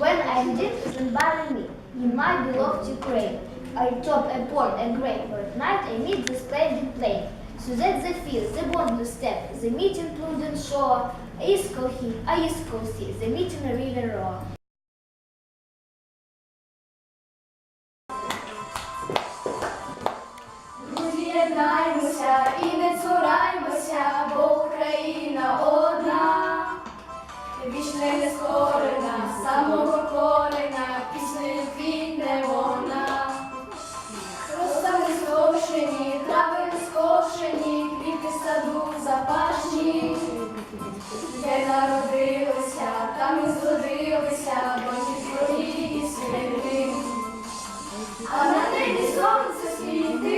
and it isn't bothering me. In my beloved Ukraine, I chop a pork and grain, but at night I meet the splendid plain. So that the field, the boundless steppe, the meeting prudent shore, is cohe, a is cozy, the meeting a river roar. Друзі, єднаймося і не цураймося, бо Україна одна, Вічна й нескорена, самого корена, піснею квітне вона. Роса не скошені, трави скошені, квіти саду запашні, де народилися, там і зродилися, доньки твої і сини. А на небі сонце світить,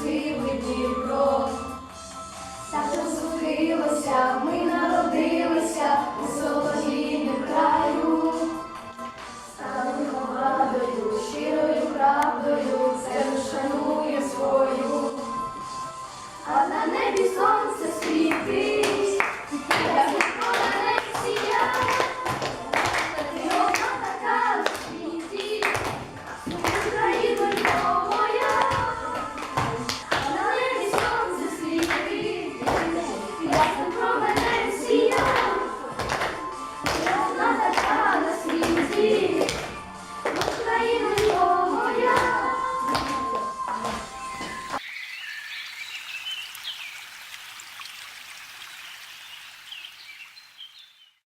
щасливе Дніпро, так розлучилося ми на.